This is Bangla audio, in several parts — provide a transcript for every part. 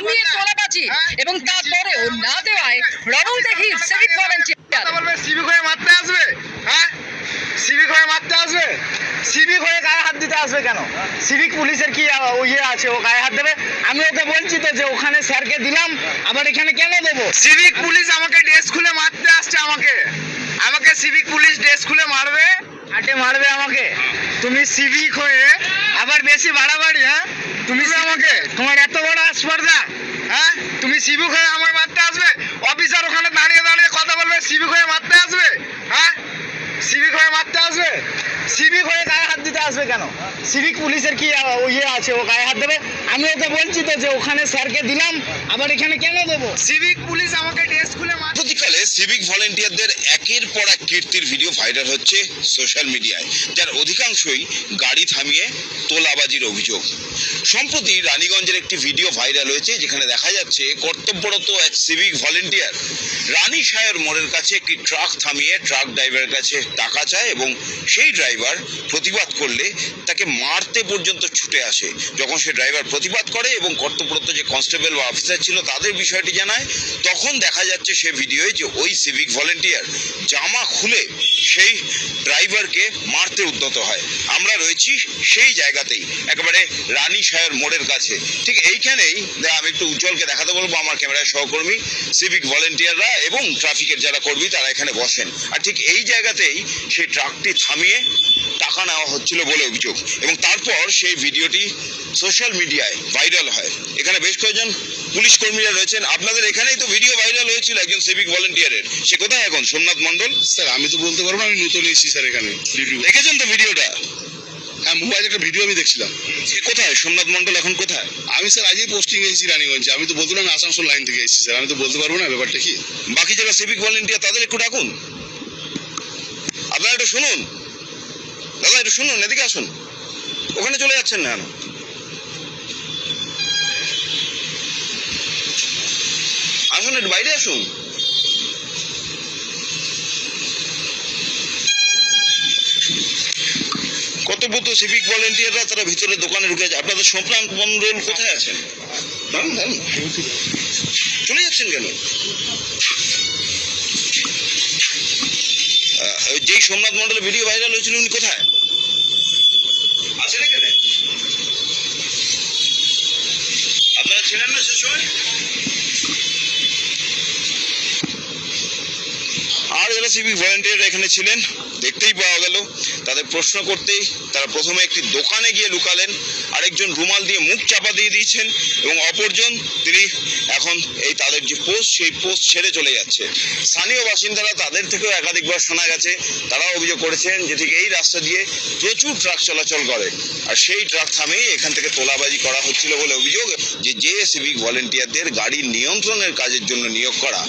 থামিয়ে তোলাবাজি এবং তারপরেও না দেওয়ায় রণং দেখি সিভিক ভলেন্টিয়ার। বলবে সিভিক হয়ে মারতে আসবে হ্যাঁ? সিভিক হয়ে মারতে আসবে। সিভিক হয়ে গায়ে হাত দিতে আসবে কেন? সিভিক পুলিশের কি ইয়ে আছে ও গায়ে হাত দেবে? আমি ওকে বলছি তো যে ওখানে স্যারকে দিলাম আবার এখানে কেন দেবো? সিভিক পুলিশ আমাকে ড্রেস খুলে মারতে আসছে আমাকে। আমাকে সিভিক পুলিশ ড্রেস খুলে মারবে। হাটে মারবে আমাকে। তুমি সিভিক হয়ে আবার বেশি বাড়াবাড়ি হ্যাঁ? তুমি আমাকে তোমার এত বড় আসপর্দা হ্যাঁ? তুমি সিভিক হয়ে আমার মারতে আসবে? অফিসার ওখানে দাঁড়িয়ে দাঁড়িয়ে কথা বলবে সিভিক হয়ে মারতে আসবে? হ্যাঁ? সিভিক হয়ে মারতে আসবে? সিভিক হয়ে গায়ে হাত দিতে আসবে কেন? সিভিক পুলিশের কি ইয়ে আছে ও গায়ে হাত দেবে? আমি ওকে বলছি তো যে ওখানে স্যারকে দিলাম আবার এখানে কেন দেবো? সিভিক পুলিশ আমাকে ড্রেস খুলে মার সিভিক ভলেন্টিয়ারদের একের পর এক কীর্তির ভিডিও ভাইরাল হচ্ছে সোশ্যাল মিডিয়ায় যার অধিকাংশই গাড়ি থামিয়ে তোলাবাজির অভিযোগ। সম্প্রতি রানীগঞ্জের একটি ভিডিও ভাইরাল হয়েছে, যেখানে দেখা যাচ্ছে কর্তব্যরত এক সিভিক ভলেন্টিয়ার রানী সায়র মোড়ের কাছে একটি ট্রাক থামিয়ে ট্রাক ড্রাইভারের কাছে টাকা চায় এবং সেই ড্রাইভার প্রতিবাদ করলে তাকে মারতে পর্যন্ত ছুটে আসে। যখন সে ড্রাইভার প্রতিবাদ করে এবং কর্তব্যরত যে কনস্টেবল বা অফিসার ছিল তাদের বিষয়টি জানায়, তখন দেখা যাচ্ছে সে ভিডিওয় যে ওই সিভিক ভলেন্টিয়ার জামা খুলে সেই ড্রাইভারকে মারতে উদ্যত হয়। আমরা রয়েছি সেই জায়গাতেই, একেবারে রানী সাহের মোড়ের কাছে। ঠিক এইখানেই আমি একটু উজ্জ্বলকে দেখাতে বলব, আমার ক্যামেরার সহকর্মী সিভিক ভলেন্টিয়াররা এবং ট্রাফিকের যারা কর্মী, তারা এখানে বসেন। আর ঠিক এই জায়গাতেই সেই ট্রাকটি থামিয়ে টাকা নেওয়া হচ্ছিল বলে অভিযোগ। এবং তারপর সেই ভিডিওটি সোশ্যাল মিডিয়ায় ভাইরাল হয়। এখানে বেশ কয়েকজন পুলিশ কর্মীরা রয়েছেন। আপনাদের এখানেই তো ভিডিও ভাইরাল হয়েছিল একজন সিভিক ভলেন্টিয়ারের সে কোথায় এখন? সোমনাথ মণ্ডল? স্যার আমি তো বলতে পারব না আমি নতুন এসেছি স্যার এখানে দেখেছেন তো ভিডিওটা হ্যাঁ মোবাইলে একটা ভিডিও আমি দেখছিলাম। সে কোথায়? সোমনাথ মণ্ডল এখন কোথায়? আমি স্যার আজই পোস্টিং এসেছি রানীগঞ্জে। আমি তো বলতে না আসানসোল লাইন থেকে এসেছি স্যার। আমি তো বলতে পারব না ব্যাপারটা কি? বাকি যারা সিভিক ভলেন্টিয়ার তাদের একটু ডাকুন। আপনারা একটু শুনুন। দাদা একটু শুনুন এদিকে আসুন। ওখানে চলে যাচ্ছেন না আসুন একটু বাইরে আসুন। কর্তব্যত সিভিক ভলেন্টিয়াররা তারা ভিতরে দোকানে ঢুকে আছে আপনাদের সোমনাথ মন্ডল কোথায় আছেন চলে যাচ্ছেন কেন? যেই সোমনাথ মন্ডলের ভিডিও ভাইরাল হয়েছিল, উনি কোথায় আছেন এখানে আপনারা ছিলেন না সে সময় আর যারা সিভিক ভলেন্টিয়ার এখানে ছিলেন, দেখতেই পাওয়া গেল। তাদের প্রশ্ন করতেই তারা প্রথমে একটি দোকানে গিয়ে লুকালেন, আরেকজন রুমাল দিয়ে মুখ চাপা দিয়ে দিয়েছেন, এবং অপরজন তিনি এখন এই তাদের যে পোস্ট সেই পোস্ট ছেড়ে চলে যাচ্ছে। স্থানীয় বাসিন্দারা তাদের থেকেও একাধিকবার শোনা গেছে, তারাও অভিযোগ করেছেন যে ঠিক এই রাস্তা দিয়ে প্রচুর ট্রাক চলাচল করে, আর সেই ট্রাক থামেই এখান থেকে তোলাবাজি করা হচ্ছিল বলে অভিযোগ, যে যে সিভিক ভলেন্টিয়ারদের গাড়ির নিয়ন্ত্রণের কাজের জন্য নিয়োগ করা,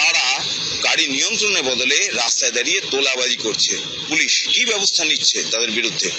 তারা নিয়ন্ত্রণের বদলে রাস্তায় দাঁড়িয়ে তোলাবাজি করছে। পুলিশ কি ব্যবস্থা নিচ্ছে তাদের বিরুদ্ধে?